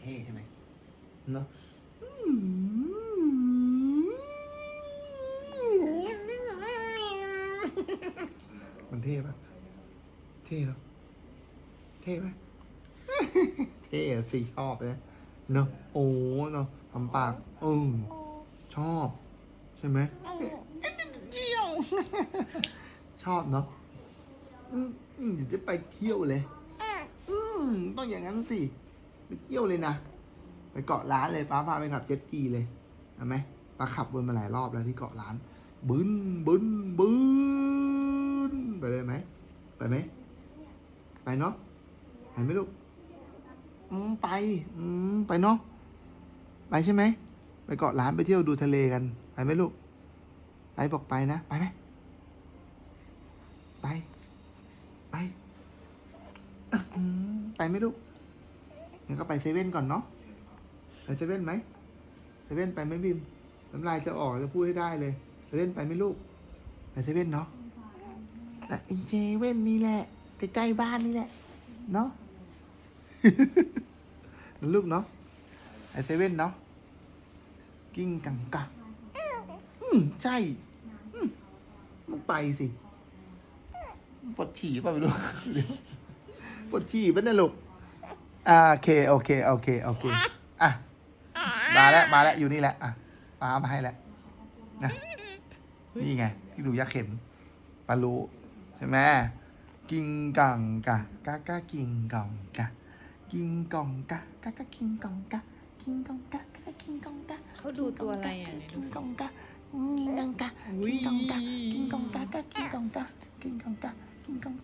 เท่ใช่ไหมเนาะมันเท่ปะเท่เนาะเท่ไหมเท่อะสิชอบเลยเนาะโอ้เนาะทำปากเออชอบ ใช่ไหมเที่ยวชอบเนาะอืมอืมเดี๋ยวจะไปเที่ยวเลย อืมต้องอย่างนั้นสิ ไปเที่ยวเลยนะ ไปเกาะร้านเลยป้าพาไปขับเจ็ตกีเลยเอาไหมป้าขับวนมาหลายรอบแล้วที่เกาะร้านบึ้นบึ้นบึ้นไปเลยไหมไปไหมไปเนาะไปไหมลูกอืมไปอืมไปเนาะไปใช่ไหมไปเกาะร้านไปเที่ยวดูทะเลกันไปไหมลูกไปบอกไปนะไปไหมไป ไปไปไหมลูก งั้นก็ไปเซเว่นก่อนเนาะไปเซเว่นไหมเซเว่นไปไหมบิมน้ำลายจะออกจะพูดให้ได้เลยเซเว่นไปไหมลูกไปเซเว่นเนาะแต่ไอเซเว่นนี่แหละใกล้ๆบ้านนี่แหละ เนาะลูกเนาะไปเซเว่นเนาะกิ้งกังกังอืมใช่มึงไปสิปวดฉี่ป่ะไม่รู้ปวดฉี่ป่ะเนี่ยลูก อ่าโอเคโอเคโอเคโอเคอะมาแล้วมาแล้วอยู่นี่แหละอะป้ามาให้แล้วนะนี่ไง ที่ดูยักษ์เข็มปลาลูใช่ไหมกิงกังกะกะกะกิงกองกะกิงกองกะกะกะกิงกองกะกิงกองกะกะกะกิงกองกะเขาดูตัวอะไรอะกิงกองกะกิงกองกะอุ้ยกิงกองกะกิงกองกะกะกิงกองกะกิงกองกะกิงกองกะ